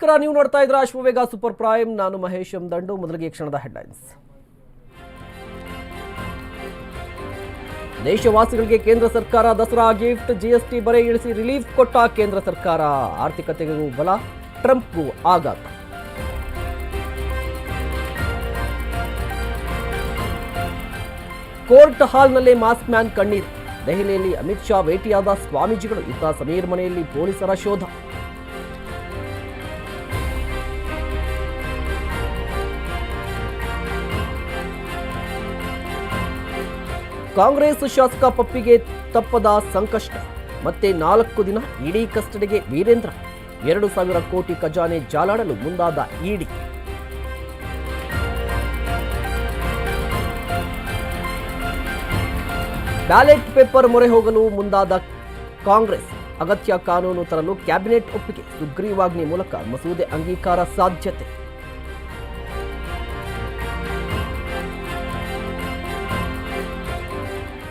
ನಮಸ್ಕಾರ ನೀವು ನೋಡ್ತಾ ಇದ್ರ ಅಶ್ವವೇಗ ಸೂಪರ್ ಪ್ರೈಮ್. ನಾನು ಮಹೇಶ್ ಎಂ ದಂಡು ಮೊದಲಿಗೆ ಕ್ಷಣದ ಹೆಡ್ಲೈನ್ಸ್. ದೇಶವಾಸಿಗಳಿಗೆ ಕೇಂದ್ರ ಸರ್ಕಾರ ದಸರಾ ಗಿಫ್ಟ್, ಜಿಎಸ್ಟಿ ಬರೆ ಇಳಿಸಿ ರಿಲೀಫ್ ಕೊಟ್ಟ ಕೇಂದ್ರ ಸರ್ಕಾರ. ಆರ್ಥಿಕತೆಗೂ ಬಲ, ಟ್ರಂಪ್ಗೂ ಆಘಾತ. ಕೋರ್ಟ್ ಹಾಲ್ನಲ್ಲೇ ಮಾಸ್ಕ್ ಮ್ಯಾನ್ ಕಣ್ಣೀರ್. ದೆಹಲಿಯಲ್ಲಿ ಅಮಿತ್ ಶಾ ಭೇಟಿಯಾದ ಸ್ವಾಮೀಜಿಗಳು. ಇತ್ತ ಸಮೀರ್ ಮನೆಯಲ್ಲಿ ಪೊಲೀಸರ ಶೋಧ. ಕಾಂಗ್ರೆಸ್ ಶಾಸಕ ಪಪ್ಪಿಗೆ ತಪ್ಪದ ಸಂಕಷ್ಟ. ಮತ್ತೆ ನಾಲ್ಕು ದಿನ ಇಡಿ ಕಸ್ಟಡಿಗೆ ವೀರೇಂದ್ರ. ಎರಡು ಸಾವಿರ ಕೋಟಿ ಖಜಾನೆ ಜಾಲಾಡಲು ಮುಂದಾದ ಇಡಿ. ಬ್ಯಾಲೆಟ್ ಪೇಪರ್ ಮೊರೆ ಹೋಗಲು ಮುಂದಾದ ಕಾಂಗ್ರೆಸ್. ಅಗತ್ಯ ಕಾನೂನು ತರಲು ಕ್ಯಾಬಿನೆಟ್ ಒಪ್ಪಿಗೆ, ಸುಗ್ರೀವಾಜ್ಞೆ ಮೂಲಕ ಮಸೂದೆ ಅಂಗೀಕಾರ ಸಾಧ್ಯತೆ.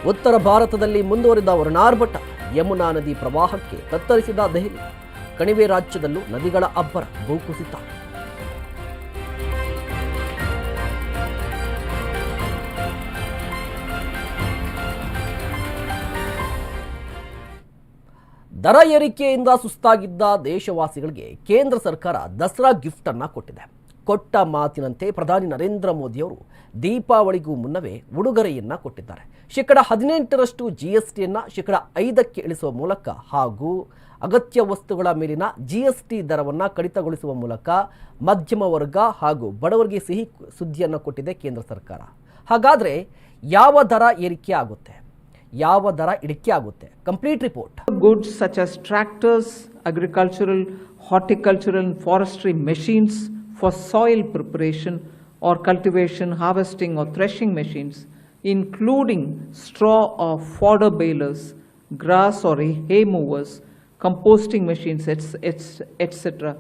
ಉತ್ತರ ಭಾರತದಲ್ಲಿ ಮುಂದುವರಿದ ವರ್ಣಾರ್ಭಟ ಯಮುನಾ ನದಿ ಪ್ರವಾಹಕ್ಕೆ ತತ್ತರಿಸಿದ ದೆಹಲಿ. ಕಣಿವೆ ರಾಜ್ಯದಲ್ಲೂ ನದಿಗಳ ಅಬ್ಬರ ಭೂಕುಸಿತ. ದರ ಏರಿಕೆಯಿಂದ ಸುಸ್ತಾಗಿದ್ದ ದೇಶವಾಸಿಗಳಿಗೆ ಕೇಂದ್ರ ಸರ್ಕಾರ ದಸರಾ ಗಿಫ್ಟ್ ಅನ್ನ ಕೊಟ್ಟಿದೆ. ಕೊಟ್ಟ ಮಾತಿನಂತೆ ಪ್ರಧಾನಿ ನರೇಂದ್ರ ಮೋದಿಯವರು ದೀಪಾವಳಿಗೂ ಮುನ್ನವೇ ಉಡುಗೊರೆಯನ್ನು ಕೊಟ್ಟಿದ್ದಾರೆ. ಶೇಕಡ ಹದಿನೆಂಟರಷ್ಟು ಜಿ ಎಸ್ ಟಿಯನ್ನು ಶೇಕಡ ಐದಕ್ಕೆ ಇಳಿಸುವ ಮೂಲಕ ಹಾಗೂ ಅಗತ್ಯ ವಸ್ತುಗಳ ಮೇಲಿನ ಜಿ ಎಸ್ ಟಿ ದರವನ್ನು ಕಡಿತಗೊಳಿಸುವ ಮೂಲಕ ಮಧ್ಯಮ ವರ್ಗ ಹಾಗೂ ಬಡವರಿಗೆ ಸಿಹಿ ಸುದ್ದಿಯನ್ನು ಕೊಟ್ಟಿದೆ ಕೇಂದ್ರ ಸರ್ಕಾರ. ಹಾಗಾದರೆ ಯಾವ ದರ ಏರಿಕೆ ಆಗುತ್ತೆ? ಯಾವ ದರ ಇಳಿಕೆ ಆಗುತ್ತೆ? Complete report. Goods such as tractors agricultural horticultural forestry machines for soil preparation or cultivation, harvesting, or threshing machines, including straw or fodder balers, grass or hay movers, composting machines, etc.,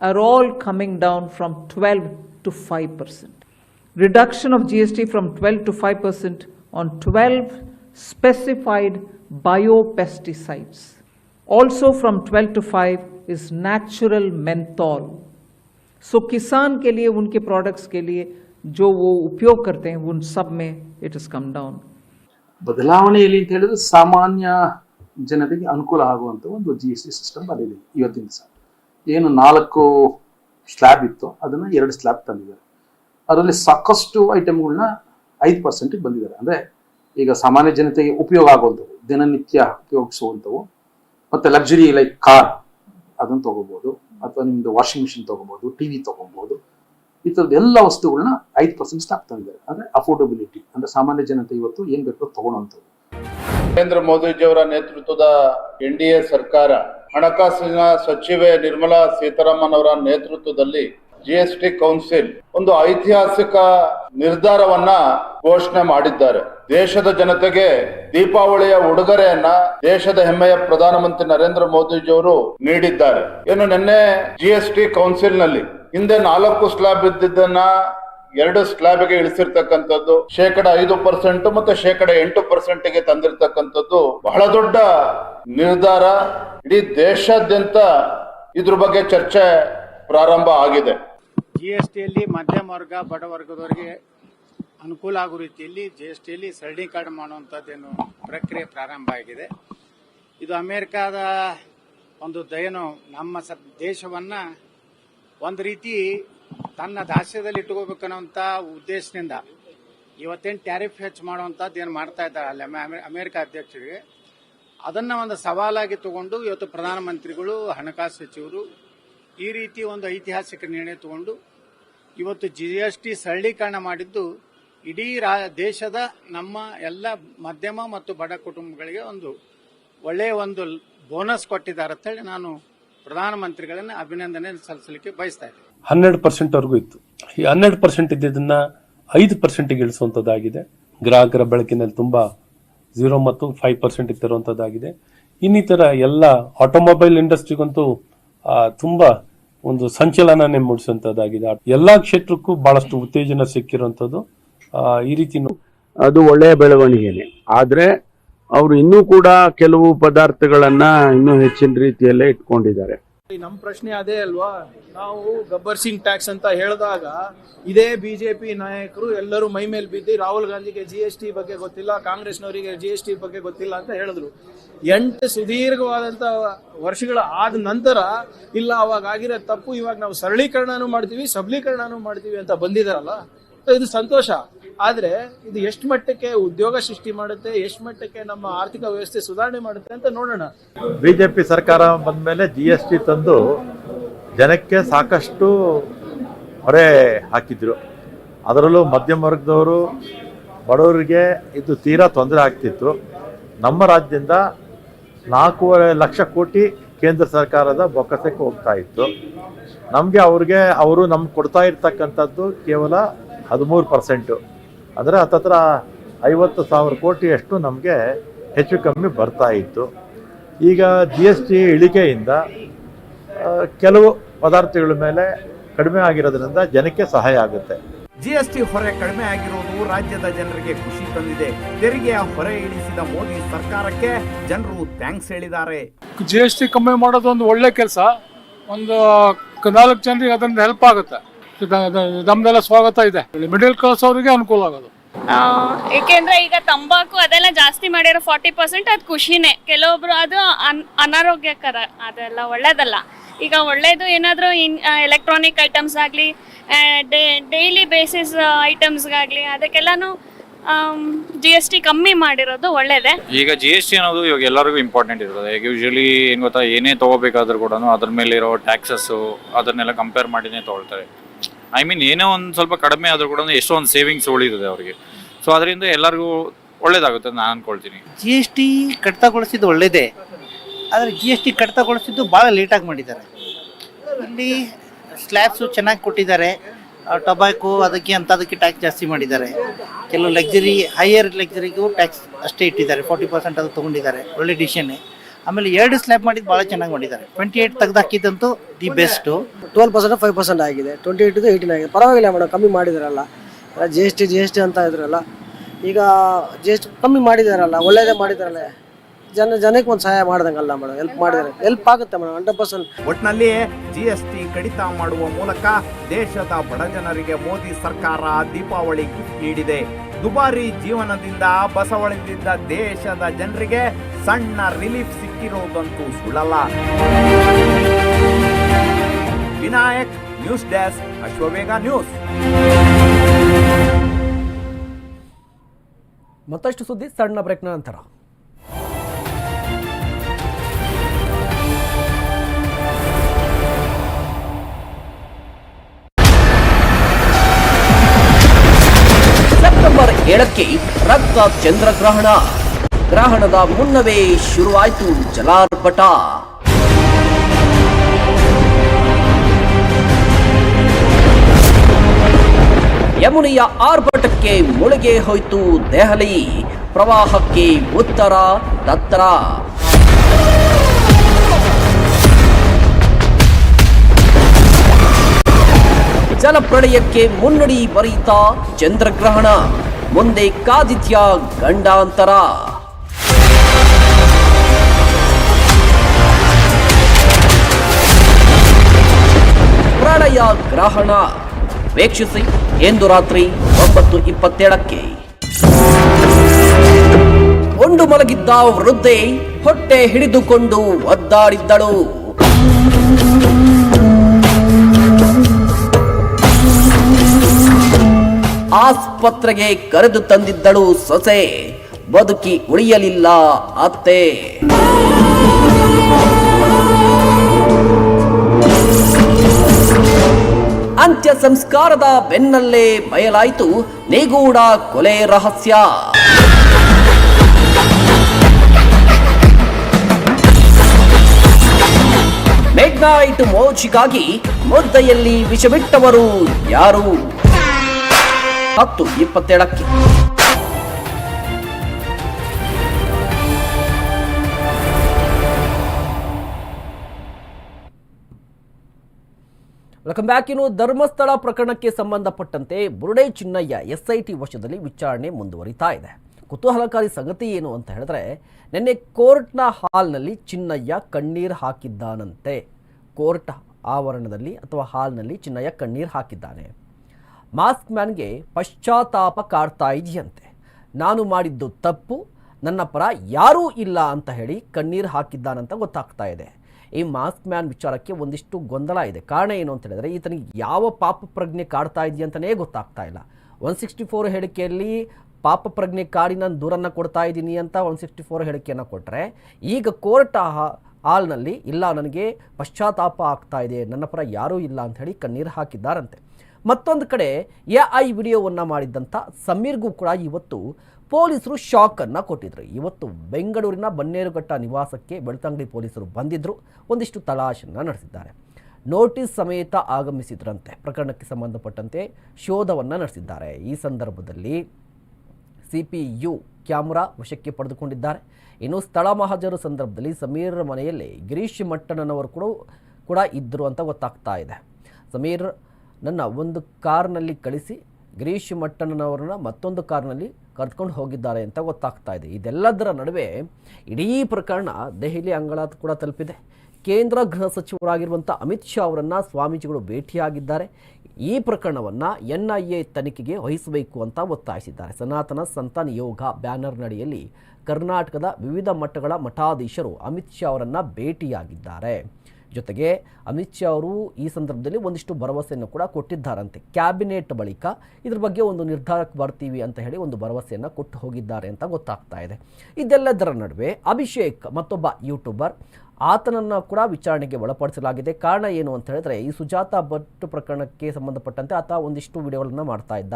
are all coming down from 12 to 5 percent. Reduction of GST from 12 to 5 percent on 12 specified biopesticides. Also from 12 to 5 is natural menthol. सो किसान के लिए उनके products के लिए जो वो उपयोग करते हैं उन सब में इट इज कम डाउन ಬದಲಾವಣೆಯಲ್ಲಿ ಅಂತ ಹೇಳಿದ್ರೆ ಸಾಮಾನ್ಯ ಜನತೆಗೆ ಅನುಕೂಲ ಆಗುವಂತ ಒಂದು ಜಿ ಎಸ್ ಟಿ ಸಿಸ್ಟಮ್ ಬಂದಿದೆ ಇವತ್ತಿನ ದಿವಸ ಏನು ನಾಲ್ಕು ಸ್ಲ್ಯಾಬ್ ಇತ್ತು ಅದನ್ನ ಎರಡು ಸ್ಲ್ಯಾಬ್ ತಂದಿದ್ದಾರೆ ಅದರಲ್ಲಿ ಸಾಕಷ್ಟು ಐಟಮ್ಗಳನ್ನ ಐದು ಪರ್ಸೆಂಟಿಗೆ ಬಂದಿದ್ದಾರೆ ಅಂದ್ರೆ ಈಗ ಸಾಮಾನ್ಯ ಜನತೆಗೆ ಉಪಯೋಗ ಆಗುವಂಥವು ದಿನನಿತ್ಯ ಉಪಯೋಗಿಸುವಂಥವು ಮತ್ತೆ ಲಕ್ಸುರಿ ಲೈಕ್ ಕಾರ್ ಅದನ್ನು ತಗೋಬಹುದು ಅಥವಾ ನಿಮ್ದು ವಾಷಿಂಗ್ ಮಿಷಿನ್ ತಗೋಬಹುದು ಟಿವಿ ತಗೋಬಹುದು ಈ ಥರದ ಎಲ್ಲ ವಸ್ತುಗಳನ್ನ ಐದು ಪರ್ಸೆಂಟ್ ತಂದಿದ್ದಾರೆ. ಅಂದ್ರೆ ಅಫೋರ್ಡಬಿಲಿಟಿ ಅಂದ್ರೆ ಸಾಮಾನ್ಯ ಜನತೆ ಇವತ್ತು ಏನ್ ಬೇಕೋ ತಗೊಳ್ಳೋಂಥದ್ದು ನರೇಂದ್ರ ಮೋದಿಜಿಯವರ ನೇತೃತ್ವದ ಎನ್ ಡಿ ಎ ಸರ್ಕಾರ, ಹಣಕಾಸಿನ ಸಚಿವೆ ನಿರ್ಮಲಾ ಸೀತಾರಾಮನ್ ಅವರ ನೇತೃತ್ವದಲ್ಲಿ ಜಿಎಸ್ಟಿ ಕೌನ್ಸಿಲ್ ಒಂದು ಐತಿಹಾಸಿಕ ನಿರ್ಧಾರವನ್ನ ಘೋಷಣೆ ಮಾಡಿದ್ದಾರೆ. ದೇಶದ ಜನತೆಗೆ ದೀಪಾವಳಿಯ ಉಡುಗೊರೆಯನ್ನ ದೇಶದ ಹೆಮ್ಮೆಯ ಪ್ರಧಾನಮಂತ್ರಿ ನರೇಂದ್ರ ಮೋದಿಜಿಯವರು ನೀಡಿದ್ದಾರೆ. ಏನು ನಿನ್ನೆ ಜಿ ಎಸ್ ಟಿ ಕೌನ್ಸಿಲ್ನಲ್ಲಿ ಹಿಂದೆ ನಾಲ್ಕು ಸ್ಲಾಬ್ ಇದ್ದಿದ್ದನ್ನ ಎರಡು ಸ್ಲ್ಯಾಬ್ಗೆ ಇಳಿಸಿರ್ತಕ್ಕಂಥದ್ದು, ಶೇಕಡ ಐದು ಪರ್ಸೆಂಟ್ ಮತ್ತೆ ಶೇಕಡ ಎಂಟು ಪರ್ಸೆಂಟ್ಗೆ ತಂದಿರತಕ್ಕಂಥದ್ದು ಬಹಳ ದೊಡ್ಡ ನಿರ್ಧಾರ. ಇಡೀ ದೇಶಾದ್ಯಂತ ಇದ್ರ ಬಗ್ಗೆ ಚರ್ಚೆ ಪ್ರಾರಂಭ ಆಗಿದೆ. ಜಿ ಎಸ್ ಟಿಯಲ್ಲಿ ಮಧ್ಯಮ ವರ್ಗ, ಬಡ ವರ್ಗದವರಿಗೆ ಅನುಕೂಲ ಆಗೋ ರೀತಿಯಲ್ಲಿ ಜಿಎಸ್ಟಿಯಲ್ಲಿ ಎಸ್ ಟಿಯಲ್ಲಿ ಸರಳೀಕರಣ ಮಾಡುವಂಥದ್ದೇನು ಪ್ರಕ್ರಿಯೆ ಪ್ರಾರಂಭ ಆಗಿದೆ. ಇದು ಅಮೆರಿಕಾದ ಒಂದು ದಯನು ನಮ್ಮ ಸ, ದೇಶವನ್ನ ಒಂದು ರೀತಿ ತನ್ನ ದಾಸ್ಯದಲ್ಲಿ ಇಟ್ಕೋಬೇಕನ್ನೋಂಥ ಉದ್ದೇಶದಿಂದ ಇವತ್ತೇನು ಟ್ಯಾರಿಫ್ ಹೆಚ್ಚು ಮಾಡುವಂಥದ್ದು ಏನು ಮಾಡ್ತಾ ಇದ್ದಾರೆ ಅಲ್ಲಿ ಅಮೆ- ಅಮೆರಿಕ ಅಧ್ಯಕ್ಷರಿಗೆ. ಅದನ್ನ ಒಂದು ಸವಾಲಾಗಿ ತಗೊಂಡು ಇವತ್ತು ಪ್ರಧಾನಮಂತ್ರಿಗಳು, ಹಣಕಾಸು ಸಚಿವರು ಈ ರೀತಿ ಒಂದು ಐತಿಹಾಸಿಕ ನಿರ್ಣಯ ತಗೊಂಡು ಇವತ್ತು ಜಿ ಎಸ್ ಟಿ ಸರಳೀಕರಣ ಮಾಡಿದ್ದು ಇಡೀ ರಾ- ದೇಶದ ನಮ್ಮ ಎಲ್ಲ ಮಧ್ಯಮ ಮತ್ತು ಬಡ ಕುಟುಂಬಗಳಿಗೆ ಒಂದು ಒಳ್ಳೆಯ ಒಂದು ಬೋನಸ್ ಕೊಟ್ಟಿದ್ದಾರೆ ಅಂತ ಹೇಳಿ ನಾನು ಪ್ರಧಾನಮಂತ್ರಿಗಳನ್ನ ಅಭಿನಂದನೆ ಸಲ್ಲಿಸಲಿಕ್ಕೆ ಬಯಸ್ತಾ ಇದ್ದೀನಿ. ಹನ್ನೆರಡು ಪರ್ಸೆಂಟ್ ವರೆಗೂ ಇತ್ತು. ಈ ಹನ್ನೆರಡು ಪರ್ಸೆಂಟ್ ಇದ್ದಿದ್ದನ್ನ ಐದು ಪರ್ಸೆಂಟ್ಗೆ ಇಳಿಸುವಂಥದ್ದಾಗಿದೆ ಗ್ರಾಹಕರ ಬಳಕೆಯಲ್ಲಿ ತುಂಬಾ ಝೀರೋ ಮತ್ತು ಫೈವ್ ಪರ್ಸೆಂಟ್ ಇತ್ತಿರುವಂತದ್ದಾಗಿದೆ. ಇನ್ನಿತರ ಎಲ್ಲ ಆಟೋಮೊಬೈಲ್ ಇಂಡಸ್ಟ್ರಿಗಂತೂ ತುಂಬಾ ಒಂದು ಸಂಚಲನನೇ ಮೂಡಿಸುವಂತದ್ದಾಗಿದೆ. ಎಲ್ಲಾ ಕ್ಷೇತ್ರಕ್ಕೂ ಬಹಳಷ್ಟು ಉತ್ತೇಜನ ಸಿಕ್ಕಿರುವಂತದ್ದು ಈ ರೀತಿ ಅದು ಒಳ್ಳೆಯ ಬೆಳವಣಿಗೆನೆ. ಆದ್ರೆ ಅವರು ಇನ್ನೂ ಕೂಡ ಕೆಲವು ಪದಾರ್ಥಗಳನ್ನ ಇನ್ನೂ ಹೆಚ್ಚಿನ ರೀತಿಯಲ್ಲೇ ಇಟ್ಕೊಂಡಿದ್ದಾರೆ. ನಮ್ಮ ಪ್ರಶ್ನೆ ಅದೇ ಅಲ್ವಾ? ನಾವು ಗಬ್ಬರ್ ಸಿಂಗ್ ಟ್ಯಾಕ್ಸ್ ಅಂತ ಹೇಳಿದಾಗ ಇದೇ ಬಿಜೆಪಿ ನಾಯಕರು ಎಲ್ಲರೂ ಮೈ ಮೇಲೆ ಬಿದ್ದು ರಾಹುಲ್ ಗಾಂಧಿಗೆ ಜಿ ಎಸ್ ಟಿ ಬಗ್ಗೆ ಗೊತ್ತಿಲ್ಲ, ಕಾಂಗ್ರೆಸ್ನವರಿಗೆ ಜಿ ಎಸ್ ಟಿ ಬಗ್ಗೆ ಗೊತ್ತಿಲ್ಲ ಅಂತ ಹೇಳಿದ್ರು. ಎಂಟು ಸುದೀರ್ಘವಾದಂತ ವರ್ಷಗಳ ಆದ ನಂತರ ಇಲ್ಲ, ಅವಾಗ ಆಗಿರೋ ತಪ್ಪು ಇವಾಗ ನಾವು ಸರಳೀಕರಣನೂ ಮಾಡ್ತೀವಿ, ಸಬಲೀಕರಣನೂ ಮಾಡ್ತೀವಿ ಅಂತ ಬಂದಿದಾರಲ್ಲ? ಇದು ಸಂತೋಷ. ಆದ್ರೆ ಇದು ಎಷ್ಟು ಮಟ್ಟಕ್ಕೆ ಉದ್ಯೋಗ ಸೃಷ್ಟಿ ಮಾಡುತ್ತೆ, ಎಷ್ಟು ಮಟ್ಟಕ್ಕೆ ನಮ್ಮ ಆರ್ಥಿಕ ವ್ಯವಸ್ಥೆ ಸುಧಾರಣೆ ಮಾಡುತ್ತೆ ಅಂತ ನೋಡೋಣ. ಬಿಜೆಪಿ ಸರ್ಕಾರ ಬಂದ ಮೇಲೆ ಜಿ ಎಸ್ ಟಿ ತಂದು ಜನಕ್ಕೆ ಸಾಕಷ್ಟು ಹೊರೆ ಹಾಕಿದ್ರು. ಅದರಲ್ಲೂ ಮಧ್ಯಮ ವರ್ಗದವರು, ಬಡವರಿಗೆ ಇದು ತೀರಾ ತೊಂದರೆ ಆಗ್ತಿತ್ತು. ನಮ್ಮ ರಾಜ್ಯದಿಂದ ನಾಲ್ಕೂವರೆ ಲಕ್ಷ ಕೋಟಿ ಕೇಂದ್ರ ಸರ್ಕಾರದ ಬೊಕ್ಕಸಕ್ಕೆ ಹೋಗ್ತಾ ಇತ್ತು. ನಮಗೆ ಅವ್ರಿಗೆ, ಅವರು ನಮ್ಗೆ ಕೊಡ್ತಾ ಇರ್ತಕ್ಕಂಥದ್ದು ಕೇವಲ ಹದಿಮೂರು ಪರ್ಸೆಂಟು. ಅಂದರೆ ಹತ್ತತ್ರ ಐವತ್ತು ಸಾವಿರ ಕೋಟಿಯಷ್ಟು ನಮಗೆ ಹೆಚ್ಚು ಕಮ್ಮಿ ಬರ್ತಾ ಇತ್ತು. ಈಗ ಜಿ ಎಸ್ ಟಿ ಇಳಿಕೆಯಿಂದ ಕೆಲವು ಪದಾರ್ಥಗಳ ಮೇಲೆ ಕಡಿಮೆ ಆಗಿರೋದ್ರಿಂದ ಜನಕ್ಕೆ ಸಹಾಯ ಆಗುತ್ತೆ. ಜಿಎಸ್ಟಿ ಹೊರೆ ಕಡಿಮೆ ಆಗಿರುವುದು ರಾಜ್ಯದ ಜನರಿಗೆ ಖುಷಿ ತಂದಿದೆ. ತೆರಿಗೆಯ ಹೊರೆ ಇಳಿಸಿದ ಮೋದಿ ಸರ್ಕಾರಕ್ಕೆ ಜನರು ಥ್ಯಾಂಕ್ಸ್ ಹೇಳಿದ್ದಾರೆ. ಜಿ ಎಸ್ ಟಿ ಕಮ್ಮಿ ಮಾಡೋದು ಒಂದು ಒಳ್ಳೆ ಕೆಲಸ. ಒಂದು ನಾಲ್ಕು ಜನರಿಗೆ ಅದರಿಂದ ಹೆಲ್ಪ್ ಆಗುತ್ತೆ. ನಮ್ದೆಲ್ಲ ಸ್ವಾಗತ ಇದೆ. ಮಿಡಲ್ ಕ್ಲಾಸ್ ಅವರಿಗೆ ಅನುಕೂಲ ಆಗೋದು. ಏಕೆಂದ್ರೆ ಈಗ ತಂಬಾಕು ಅದೆಲ್ಲ ಜಾಸ್ತಿ ಮಾಡಿರೋ ಫಾರ್ಟಿ ಪರ್ಸೆಂಟ್ ಅದು ಖುಷಿನೇ. ಕೆಲವೊಬ್ರು ಅದು ಅನ್ ಅನಾರೋಗ್ಯಕರ ಅದೆಲ್ಲ ಒಳ್ಳೇದಲ್ಲ. ಈಗ ಒಳ್ಳೇದು ಏನಾದರೂ ಇನ್ ಎಲೆಕ್ಟ್ರಾನಿಕ್ ಐಟಮ್ಸ್ ಆಗಲಿ ಡೈಲಿ ಬೇಸಿಸ್ ಐಟಮ್ಸ್ಗಾಗಲಿ ಅದಕ್ಕೆಲ್ಲನೂ ಜಿ ಎಸ್ ಟಿ ಕಮ್ಮಿ ಮಾಡಿರೋದು ಒಳ್ಳೇದೇ. ಈಗ ಜಿ ಎಸ್ ಟಿ ಅನ್ನೋದು ಇವಾಗ ಎಲ್ಲರಿಗೂ ಇಂಪಾರ್ಟೆಂಟ್ ಇರ್ತದೆ. ಈಗ ಯೂಶಲಿ ಏನು ಗೊತ್ತಾ ಏನೇ ತೊಗೋಬೇಕಾದ್ರೂ ಕೂಡ ಅದ್ರ ಮೇಲೆ ಇರೋ ಟ್ಯಾಕ್ಸಸ್ಸು ಅದನ್ನೆಲ್ಲ ಕಂಪೇರ್ ಮಾಡಿನೇ ತೊಗೊಳ್ತಾರೆ. ಐ ಮೀನ್ ಏನೋ ಒಂದು ಸ್ವಲ್ಪ ಕಡಿಮೆ ಆದರೂ ಕೂಡ ಎಷ್ಟೋ ಒಂದು ಸೇವಿಂಗ್ಸ್ ಉಳಿದಿದೆ ಅವರಿಗೆ. ಸೊ ಅದರಿಂದ ಎಲ್ಲರಿಗೂ ಒಳ್ಳೇದಾಗುತ್ತೆ ನಾನು ಅನ್ಕೊಳ್ತೀನಿ. ಜಿ ಎಸ್ ಟಿ ಕಡಿತಗೊಳಿಸಿದ್ದು ಒಳ್ಳೆಯದೇ ಆದರೆ ಜಿ ಎಸ್ ಟಿ ಕಡಿತಗೊಳಿಸಿದ್ದು ಭಾಳ ಲೇಟಾಗಿ ಮಾಡಿದ್ದಾರೆ. ಇಲ್ಲಿ ಸ್ಲ್ಯಾಬ್ಸು ಚೆನ್ನಾಗಿ ಕೊಟ್ಟಿದ್ದಾರೆ ಟೊಬ್ಯಾಕೋ ಅದಕ್ಕೆ ಅಂತ ಅದಕ್ಕೆ ಟ್ಯಾಕ್ಸ್ ಜಾಸ್ತಿ ಮಾಡಿದ್ದಾರೆ. ಕೆಲವು ಲಕ್ಸುರಿ ಹೈಯರ್ ಲಕ್ಸುರಿಗೂ ಟ್ಯಾಕ್ಸ್ ಅಷ್ಟೇ ಇಟ್ಟಿದ್ದಾರೆ ಫಾರ್ಟಿ ಪರ್ಸೆಂಟ್ ಅದು ತೊಗೊಂಡಿದ್ದಾರೆ, ಒಳ್ಳೆ ಡಿಶನ್ನೇ ಆಮೇಲೆ ಎರಡು ಸ್ಲ್ಯಾಬ್ ಮಾಡಿದ್ದು ಭಾಳ ಚೆನ್ನಾಗಿ ಮಾಡಿದ್ದಾರೆ. ಟ್ವೆಂಟಿ ಏಟ್ ತೆಗ್ದು ಹಾಕಿದ್ದಂತೂ the best twelve percent five percent ಆಗಿದೆ. ಟ್ವೆಂಟಿ ಟು ಏಯ್ಟೀನ್ ಆಗಿದೆ. ಪರವಾಗಿಲ್ಲ ಮೇಡಮ್ ಕಮ್ಮಿ ಮಾಡಿದಾರಲ್ಲ. G S T G S T ಅಂತ ಇದ್ರಲ್ಲ. ಈಗ ಜಿ ಎಸ್ ಟಿ ಕಮ್ಮಿ ಮಾಡಿದಾರಲ್ಲ ಒಳ್ಳೇದೇ ಮಾಡಿದಾರಲ್ಲ. ಜನ ಜನಕ್ಕೆ ಒಂದು ಸಹಾಯ ಮಾಡ್ದಂಗಲ್ಲ ಮೇಡಮ್ ಹೆಲ್ಪ್ ಮಾಡಿದ್ದಾರೆ ಹೆಲ್ಪ್ ಆಗುತ್ತೆ madam hundred percent S T ಕಡಿತ ಮಾಡುವ ಮೂಲಕ ದೇಶದ ಬಡ ಜನರಿಗೆ ಮೋದಿ ಸರ್ಕಾರ ದೀಪಾವಳಿ ಗಿಫ್ಟ್ ನೀಡಿದೆ. ದುಬಾರಿ ಜೀವನದಿಂದ ಬಸವಳಿದಿದ್ದ ದೇಶದ ಜನರಿಗೆ ಸಣ್ಣ ರಿಲೀಫ್ ಸಿಕ್ಕಿರುವುದಂತೂ ಸುಳ್ಳಲ್ಲ. Vinayak news desk Ashwavega news. ಮತ್ತಷ್ಟು ಸುದ್ದಿ ಸಣ್ಣ ಬ್ರೇಕ್ನ ನಂತರ. ಏಳಕ್ಕೆ ರಕ್ತ ಚಂದ್ರಗ್ರಹಣ. ಗ್ರಹಣದ ಮುನ್ನವೇ ಶುರುವಾಯಿತು ಜಲಾರ್ಪಟ ಯಮುನೆಯ ಆರ್ಭಟಕ್ಕೆ ಮುಳುಗೆ ಹೋಯಿತು ದೆಹಲಿ. ಪ್ರವಾಹಕ್ಕೆ ಉತ್ತರ ದತ್ತರ ಜಲಪ್ರಳಯಕ್ಕೆ ಮುನ್ನಡಿ ಬರೀತಾ ಚಂದ್ರಗ್ರಹಣ. ಮುಂದೆ ಕಾದಿತ್ಯ ಗಂಡಾಂತರ? ಪ್ರಳಯ ಗ್ರಹಣ. ವೀಕ್ಷಿಸಿ ಇಂದು ರಾತ್ರಿ ಒಂಬತ್ತು ಇಪ್ಪತ್ತೇಳಕ್ಕೆ. ಒಂದು ಮಲಗಿದ್ದ ವೃದ್ಧೆ ಹೊಟ್ಟೆ ಹಿಡಿದುಕೊಂಡು ಒದ್ದಾಡಿದ್ದಳು. ಆಸ್ಪತ್ರೆಗೆ ಕರೆದು ತಂದಿದ್ದಳು ಸೊಸೆ. ಬದುಕಿ ಉಳಿಯಲಿಲ್ಲ ಅತ್ತೆ. ಅಂತ್ಯ ಸಂಸ್ಕಾರದ ಬೆನ್ನಲ್ಲೇ ಬಯಲಾಯಿತು ನೇಗೂಡ ಕೊಲೆ ರಹಸ್ಯ. ಮಿಡ್ ನೈಟ್ ಮೋಜಿಗಾಗಿ ಮುದ್ದೆಯಲ್ಲಿ ವಿಷಬಿಟ್ಟವರು ಯಾರು? ಹತ್ತು, ಇಪ್ಪತ್ತೇಳಕ್ಕೆ. ವೆಲ್ಕಮ್ ಬ್ಯಾಕ್ ಇನ್ನು ಧರ್ಮಸ್ಥಳ ಪ್ರಕರಣಕ್ಕೆ ಸಂಬಂಧಪಟ್ಟಂತೆ ಬುರುಡೆ ಚಿನ್ನಯ್ಯ ಎಸ್ಐಟಿ ವಶದಲ್ಲಿ ವಿಚಾರಣೆ ಮುಂದುವರಿತಾ ಇದೆ. ಕುತೂಹಲಕಾರಿ ಸಂಗತಿ ಏನು ಅಂತ ಹೇಳಿದ್ರೆ, ನಿನ್ನೆ ಕೋರ್ಟ್ನ ಹಾಲ್ನಲ್ಲಿ ಚಿನ್ನಯ್ಯ ಕಣ್ಣೀರ್ ಹಾಕಿದ್ದಾನಂತೆ. ಕೋರ್ಟ್ ಆವರಣದಲ್ಲಿ ಅಥವಾ ಹಾಲ್ನಲ್ಲಿ ಚಿನ್ನಯ್ಯ ಕಣ್ಣೀರು ಹಾಕಿದ್ದಾನೆ. ಮಾಸ್ಕ್ ಮ್ಯಾನ್ಗೆ ಪಶ್ಚಾತ್ತಾಪ ಕಾಡ್ತಾ ಇದೆಯಂತೆ. ನಾನು ಮಾಡಿದ್ದು ತಪ್ಪು, ನನ್ನ ಪರ ಯಾರೂ ಇಲ್ಲ ಅಂತ ಹೇಳಿ ಕಣ್ಣೀರು ಹಾಕಿದ್ದಾನಂತ ಗೊತ್ತಾಗ್ತಾ ಇದೆ. ಈ ಮಾಸ್ಕ್ ಮ್ಯಾನ್ ವಿಚಾರಕ್ಕೆ ಒಂದಿಷ್ಟು ಗೊಂದಲ ಇದೆ. ಕಾರಣ ಏನು ಅಂತ ಹೇಳಿದ್ರೆ, ಈತನಿಗೆ ಯಾವ ಪಾಪ ಪ್ರಜ್ಞೆ ಕಾಡ್ತಾ ಇದೆಯಂತಲೇ ಗೊತ್ತಾಗ್ತಾ ಇಲ್ಲ. ಒನ್ ಸಿಕ್ಸ್ಟಿ ಫೋರ್ ಹೇಳಿಕೆಯಲ್ಲಿ ಪಾಪ ಪ್ರಜ್ಞೆ ಕಾಡಿ ನಾನು ದೂರನ್ನು ಕೊಡ್ತಾ ಇದ್ದೀನಿ ಅಂತ ಒನ್ ಸಿಕ್ಸ್ಟಿ ಫೋರ್ ಹೇಳಿಕೆಯನ್ನು ಕೊಟ್ಟರೆ ಈಗ ಕೋರ್ಟ್ ಹಾಲ್ನಲ್ಲಿ, ಇಲ್ಲ, ನನಗೆ ಪಶ್ಚಾತ್ತಾಪ ಆಗ್ತಾ ಇದೆ, ನನ್ನ ಪರ ಯಾರೂ ಇಲ್ಲ ಅಂತ ಹೇಳಿ ಕಣ್ಣೀರು ಹಾಕಿದ್ದಾರಂತೆ. ಮತ್ತೊಂದು ಕಡೆ ಎ ಐ ವಿಡಿಯೋವನ್ನು ಮಾಡಿದ್ದಂಥ ಸಮೀರ್ಗೂ ಕೂಡ ಇವತ್ತು ಪೊಲೀಸರು ಶಾಕನ್ನು ಕೊಟ್ಟಿದ್ರು. ಇವತ್ತು ಬೆಂಗಳೂರಿನ ಬನ್ನೇರುಘಟ್ಟ ನಿವಾಸಕ್ಕೆ ಬೆಳ್ತಂಗಡಿ ಪೊಲೀಸರು ಬಂದಿದ್ದರು ಒಂದಿಷ್ಟು ತಲಾಶನ್ನು ನಡೆಸಿದ್ದಾರೆ. ನೋಟಿಸ್ ಸಮೇತ ಆಗಮಿಸಿದ್ರಂತೆ. ಪ್ರಕರಣಕ್ಕೆ ಸಂಬಂಧಪಟ್ಟಂತೆ ಶೋಧವನ್ನು ನಡೆಸಿದ್ದಾರೆ. ಈ ಸಂದರ್ಭದಲ್ಲಿ ಸಿ ಪಿ ಯು ಕ್ಯಾಮ್ರಾ ವಶಕ್ಕೆ ಪಡೆದುಕೊಂಡಿದ್ದಾರೆ. ಇನ್ನು ಸ್ಥಳ ಮಹಾಜರು ಸಂದರ್ಭದಲ್ಲಿ ಸಮೀರ್ ಮನೆಯಲ್ಲಿ ಗಿರೀಶ್ ಮಟ್ಟಣ್ಣನವರು ಕೂಡ ಕೂಡ ಇದ್ದರು ಅಂತ ಗೊತ್ತಾಗ್ತಾ ಇದೆ. ಸಮೀರ್ ನನ್ನ ಒಂದು ಕಾರ್ನಲ್ಲಿ ಕಳಿಸಿ ಗಿರೀಶ್ ಮಟ್ಟಣ್ಣನವರನ್ನ ಮತ್ತೊಂದು ಕಾರ್ನಲ್ಲಿ ಕರೆದುಕೊಂಡು ಹೋಗಿದ್ದಾರೆ ಅಂತ ಗೊತ್ತಾಗ್ತಾ ಇದೆ. ಇದೆಲ್ಲದರ ನಡುವೆ ಇಡೀ ಪ್ರಕರಣ ದೆಹಲಿ ಅಂಗಳ ಕೂಡ ತಲುಪಿದೆ. ಕೇಂದ್ರ ಗೃಹ ಸಚಿವರಾಗಿರುವಂಥ ಅಮಿತ್ ಶಾ ಅವರನ್ನು ಸ್ವಾಮೀಜಿಗಳು ಭೇಟಿಯಾಗಿದ್ದಾರೆ. ಈ ಪ್ರಕರಣವನ್ನು ಎನ್ ಐ ಎ ತನಿಖೆಗೆ ವಹಿಸಬೇಕು ಅಂತ ಒತ್ತಾಯಿಸಿದ್ದಾರೆ. ಸನಾತನ ಸಂತಾನ ಯೋಗ ಬ್ಯಾನರ್ ಬ್ಯಾನರ್ನಡಿಯಲ್ಲಿ ಕರ್ನಾಟಕದ ವಿವಿಧ ಮಠಗಳ ಮಠಾಧೀಶರು ಅಮಿತ್ ಶಾ ಅವರನ್ನು ಭೇಟಿಯಾಗಿದ್ದಾರೆ. ಜೊತೆಗೆ ಅಮಿತ್ ಶಾ ಅವರು ಈ ಸಂದರ್ಭದಲ್ಲಿ ಒಂದಿಷ್ಟು ಭರವಸೆಯನ್ನು ಕೂಡ ಕೊಟ್ಟಿದ್ದಾರಂತೆ. ಕ್ಯಾಬಿನೆಟ್ ಬಳಿಕ ಇದ್ರ ಬಗ್ಗೆ ಒಂದು ನಿರ್ಧಾರಕ್ಕೆ ಬರ್ತೀವಿ ಅಂತ ಹೇಳಿ ಒಂದು ಭರವಸೆಯನ್ನು ಕೊಟ್ಟು ಹೋಗಿದ್ದಾರೆ ಅಂತ ಗೊತ್ತಾಗ್ತಾ ಇದೆ. ಇದೆಲ್ಲದರ ನಡುವೆ ಅಭಿಷೇಕ್ ಮತ್ತೊಬ್ಬ ಯೂಟ್ಯೂಬರ್ ಆತನನ್ನು ಕೂಡ ವಿಚಾರಣೆಗೆ ಒಳಪಡಿಸಲಾಗಿದೆ. ಕಾರಣ ಏನು ಅಂತ ಹೇಳಿದ್ರೆ ಈ ಸುಜಾತ ಭಟ್ ಪ್ರಕರಣಕ್ಕೆ ಸಂಬಂಧಪಟ್ಟಂತೆ ಆತ ಒಂದಿಷ್ಟು ವಿಡಿಯೋಗಳನ್ನು ಮಾಡ್ತಾ ಇದ್ದ.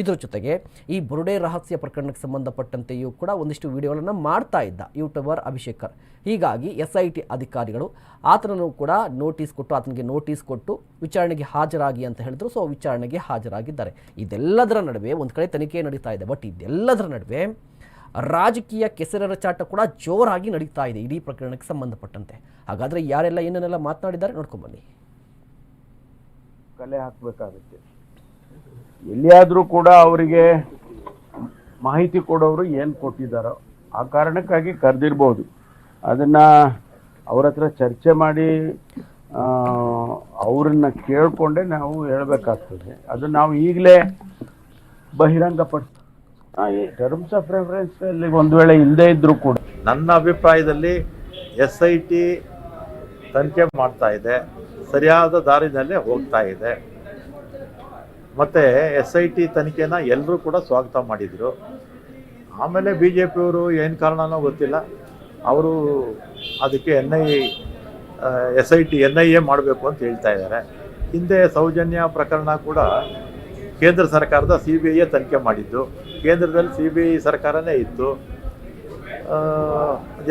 ಇದ್ರ ಜೊತೆಗೆ ಈ ಬುರುಡೆ ರಹಸ್ಯ ಪ್ರಕರಣಕ್ಕೆ ಸಂಬಂಧಪಟ್ಟಂತೆಯೂ ಕೂಡ ಒಂದಿಷ್ಟು ವಿಡಿಯೋಗಳನ್ನು ಮಾಡ್ತಾ ಇದ್ದ ಯೂಟ್ಯೂಬರ್ ಅಭಿಷೇಕರ್. ಹೀಗಾಗಿ ಎಸ್ ಐ ಟಿ ಅಧಿಕಾರಿಗಳು ಆತನನ್ನು ಕೂಡ ನೋಟಿಸ್ ಕೊಟ್ಟು, ಆತನಿಗೆ ನೋಟಿಸ್ ಕೊಟ್ಟು ವಿಚಾರಣೆಗೆ ಹಾಜರಾಗಿ ಅಂತ ಹೇಳಿದ್ರು. ಸೊ, ವಿಚಾರಣೆಗೆ ಹಾಜರಾಗಿದ್ದಾರೆ. ಇದೆಲ್ಲದರ ನಡುವೆ ಒಂದು ಕಡೆ ತನಿಖೆ ನಡೀತಾ ಇದೆ. ಬಟ್ ಇದೆಲ್ಲದರ ನಡುವೆ ರಾಜಕೀಯ ಕೆಸರರ ಚಾಟ ಕೂಡ ಜೋರಾಗಿ ನಡೀತಾ ಇದೆ ಇಡೀ ಪ್ರಕರಣಕ್ಕೆ ಸಂಬಂಧಪಟ್ಟಂತೆ. ಹಾಗಾದರೆ ಯಾರೆಲ್ಲ ಏನೇನೆಲ್ಲ ಮಾತನಾಡಿದ್ದಾರೆ ನೋಡ್ಕೊಂಬನ್ನಿ ಕಲೆ ಹಾಕಬೇಕಾಗುತ್ತೆ. ಎಲ್ಲಿಯಾದರೂ ಕೂಡ ಅವರಿಗೆ ಮಾಹಿತಿ ಕೊಡೋರು ಏನು ಕೊಟ್ಟಿದ್ದಾರೋ ಆ ಕಾರಣಕ್ಕಾಗಿ ಕರೆದಿರ್ಬೋದು. ಅದನ್ನು ಅವ್ರ ಹತ್ರ ಚರ್ಚೆ ಮಾಡಿ ಅವರನ್ನು ಕೇಳಿಕೊಂಡೆ ನಾವು ಹೇಳಬೇಕಾಗ್ತದೆ. ಅದು ನಾವು ಈಗಲೇ ಬಹಿರಂಗಪಡಿಸ್ ಟರ್ಮ್ಸ್ ಆಫ್ ರೆಫರೆನ್ಸಲ್ಲಿ ಒಂದು ವೇಳೆ ಹಿಂದೆ ಇದ್ದರೂ ಕೂಡ ನನ್ನ ಅಭಿಪ್ರಾಯದಲ್ಲಿ ಎಸ್ ಐ ಟಿ ತನಿಖೆ ಮಾಡ್ತಾ ಇದೆ. ಸರಿಯಾದ ದಾರಿನಲ್ಲೇ ಹೋಗ್ತಾ ಇದೆ. ಮತ್ತು ಎಸ್ ಐ ಟಿ ತನಿಖೆನ ಎಲ್ಲರೂ ಕೂಡ ಸ್ವಾಗತ ಮಾಡಿದರು. ಆಮೇಲೆ ಬಿ ಜೆ ಪಿಯವರು ಏನು ಕಾರಣನೋ ಗೊತ್ತಿಲ್ಲ. ಅವರು ಅದಕ್ಕೆ N I S I T N I A ಮಾಡಬೇಕು ಅಂತ ಹೇಳ್ತಾ ಇದ್ದಾರೆ. ಹಿಂದೆ ಸೌಜನ್ಯ ಪ್ರಕರಣ ಕೂಡ ಕೇಂದ್ರ ಸರ್ಕಾರದ ಸಿ ಬಿ ಐಯೇ ತನಿಖೆ ಮಾಡಿದ್ದು. ಕೇಂದ್ರದಲ್ಲಿ ಸಿ ಬಿ ಐ ಸರ್ಕಾರನೇ ಇತ್ತು.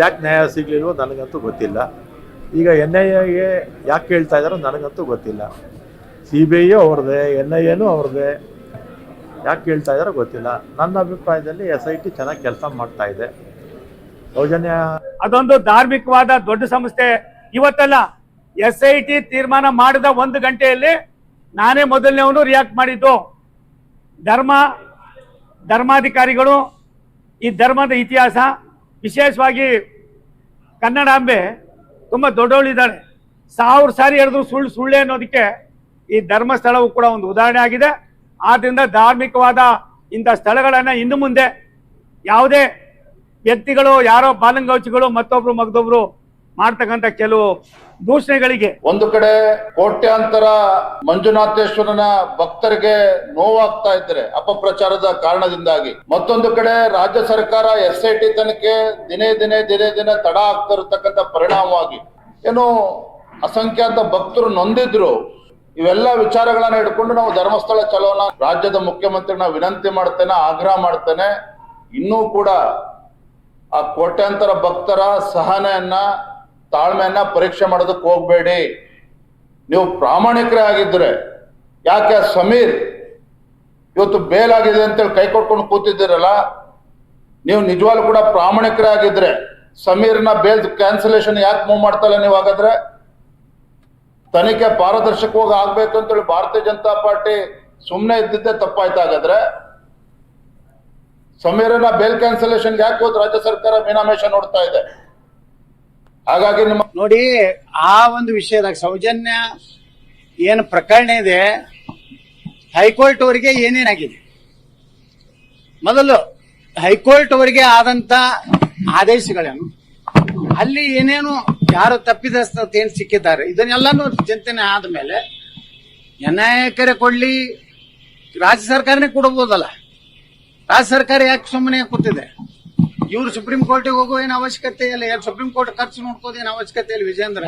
ಯಾಕೆ ನ್ಯಾಯ ಸಿಗಲಿಲ್ವೋ ನನಗಂತೂ ಗೊತ್ತಿಲ್ಲ. ಈಗ ಎನ್ ಐ ಎಗೆ ಯಾಕೆ ಹೇಳ್ತಾ ಇದ್ದಾರೋ ನನಗಂತೂ ಗೊತ್ತಿಲ್ಲ. ಸಿ ಬಿ ಐಯು ಅವ್ರದ್ದೇ ಎನ್ ಐ ಎನೂ ಅವ್ರದ್ದೇ. ಯಾಕೆ ಕೇಳ್ತಾ ಇದ್ದಾರೋ ಗೊತ್ತಿಲ್ಲ. ನನ್ನ ಅಭಿಪ್ರಾಯದಲ್ಲಿ ಎಸ್ ಐ ಟಿ ಚೆನ್ನಾಗಿ ಕೆಲಸ ಮಾಡ್ತಾ ಇದೆ. ಸೌಜನ್ಯ ಅದೊಂದು ಧಾರ್ಮಿಕವಾದ ದೊಡ್ಡ ಸಂಸ್ಥೆ. ಇವತ್ತಲ್ಲ ಎಸ್ ಐ ಟಿ ತೀರ್ಮಾನ ಮಾಡಿದ ಒಂದು ಗಂಟೆಯಲ್ಲಿ ನಾನೇ ಮೊದಲನೇವನು ರಿಯಾಕ್ಟ್ ಮಾಡಿದ್ದು. ಧರ್ಮ, ಧರ್ಮಾಧಿಕಾರಿಗಳು, ಈ ಧರ್ಮದ ಇತಿಹಾಸ, ವಿಶೇಷವಾಗಿ ಕನ್ನಡಾಂಬೆ ತುಂಬ ದೊಡ್ಡವಳಿದ್ದಾಳೆ. ಸಾವಿರ ಸಾರಿ ಹೇಳಿದ್ರು ಸುಳ್ಳು, ಸುಳ್ಳೆ ಅನ್ನೋದಕ್ಕೆ ಈ ಧರ್ಮಸ್ಥಳವು ಕೂಡ ಒಂದು ಉದಾಹರಣೆ ಆಗಿದೆ. ಆದ್ದರಿಂದ ಧಾರ್ಮಿಕವಾದ ಇಂಥ ಸ್ಥಳಗಳನ್ನ ಇನ್ನು ಮುಂದೆ ಯಾವುದೇ ವ್ಯಕ್ತಿಗಳು, ಯಾರೋ ಬಾಲಂಗೌಚಿಗಳು ಮತ್ತೊಬ್ರು ಮಗದೊಬ್ರು ಮಾಡ್ತಕ್ಕಂಥ ಕೆಲವು ದೂಷಣೆಗಳಿಗೆ ಒಂದು ಕಡೆ ಕೋಟ್ಯಾಂತರ ಮಂಜುನಾಥೇಶ್ವರನ ಭಕ್ತರಿಗೆ ನೋವಾಗ್ತಾ ಇದ್ರೆ ಅಪಪ್ರಚಾರದ ಕಾರಣದಿಂದಾಗಿ, ಮತ್ತೊಂದು ಕಡೆ ರಾಜ್ಯ ಸರ್ಕಾರ ಎಸ್ ಐ ಟಿ ತನಿಖೆ ದಿನೇ ದಿನೇ ದಿನೇ ದಿನೇ ತಡ ಆಗ್ತಾ ಪರಿಣಾಮವಾಗಿ, ಏನು ಅಸಂಖ್ಯಾತ ಭಕ್ತರು ನೊಂದಿದ್ರು. ಇವೆಲ್ಲ ವಿಚಾರಗಳನ್ನ ಇಟ್ಕೊಂಡು ನಾವು ಧರ್ಮಸ್ಥಳ ಚಲೋನ, ರಾಜ್ಯದ ಮುಖ್ಯಮಂತ್ರಿನ ವಿನಂತಿ ಮಾಡ್ತೇನೆ, ಆಗ್ರಹ ಮಾಡ್ತೇನೆ. ಇನ್ನೂ ಕೂಡ ಆ ಕೋಟ್ಯಾಂತರ ಭಕ್ತರ ಸಹನೆಯನ್ನ, ತಾಳ್ಮೆಯನ್ನ ಪರೀಕ್ಷೆ ಮಾಡೋದಕ್ಕೆ ಹೋಗ್ಬೇಡಿ. ನೀವು ಪ್ರಾಮಾಣಿಕರೇ ಆಗಿದ್ರೆ, ಯಾಕೆ ಸಮೀರ್, ಇವತ್ತು ಬೇಲಾಗಿದೆ ಅಂತೇಳಿ ಕೈ ಕೊಟ್ಕೊಂಡು ಕೂತಿದ್ದೀರಲ್ಲ, ನೀವು ನಿಜವಾಗ್ಲೂ ಕೂಡ ಪ್ರಾಮಾಣಿಕರೇ ಆಗಿದ್ರೆ, ಸಮೀರ್ನ ಬೇಲ್ ಕ್ಯಾನ್ಸಲೇಷನ್ ಯಾಕೆ ಮೂವ್ ಮಾಡ್ತಲ್ಲ ನೀವು ಹಾಗಾದ್ರೆ? ತನಿಖೆ ಪಾರದರ್ಶಕವಾಗಿ ಆಗ್ಬೇಕು ಅಂತೇಳಿ ಭಾರತೀಯ ಜನತಾ ಪಾರ್ಟಿ ಸುಮ್ಮನೆ ಇದ್ದಿದ್ದೆ ತಪ್ಪಾಯ್ತು ಹಾಗಾದ್ರೆ. ಸಮೀರನ ಬೇಲ್ ಕ್ಯಾನ್ಸಲೇಷನ್ ಯಾಕೆ ಹೋದ್ ರಾಜ್ಯ ಸರ್ಕಾರ ಮೀನಾಮೇಷ ನೋಡ್ತಾ ಇದೆ. ಹಾಗಾಗಿ ನಿಮ್ಮ ನೋಡಿ, ಆ ಒಂದು ವಿಷಯದಾಗ ಸೌಜನ್ಯ ಏನು ಪ್ರಕರಣ ಇದೆ, ಹೈಕೋರ್ಟ್ ಅವರಿಗೆ ಏನೇನಾಗಿದೆ? ಮೊದಲು ಹೈಕೋರ್ಟ್ ಅವರಿಗೆ ಆದಂತ ಆದೇಶಗಳೇನು? ಅಲ್ಲಿ ಏನೇನು, ಯಾರು ತಪ್ಪಿದಸ್ತ ಏನ್ ಸಿಕ್ಕಿದ್ದಾರೆ, ಇದನ್ನೆಲ್ಲಾನು ಚಿಂತನೆ ಆದ್ಮೇಲೆ ಕರೆ ಕೊಡ್ಲಿ, ರಾಜ್ಯ ಸರ್ಕಾರನೇ ಕೊಡಬಹುದಲ್ಲ ರಾಜ್ಯ ಸರ್ಕಾರ ಯಾಕೆ ಸುಮ್ಮನೆ ಕೂತಿದೆ? ಇವ್ರು ಸುಪ್ರೀಂ ಕೋರ್ಟಿಗೆ ಹೋಗೋ ಏನು ಅವಶ್ಯಕತೆ ಇಲ್ಲ. ಯಾರು ಸುಪ್ರೀಂ ಕೋರ್ಟ್ ಖರ್ಚು ನೋಡ್ಕೋದು ಏನು ಅವಶ್ಯಕತೆ ಇಲ್ಲ ವಿಜೇಂದ್ರ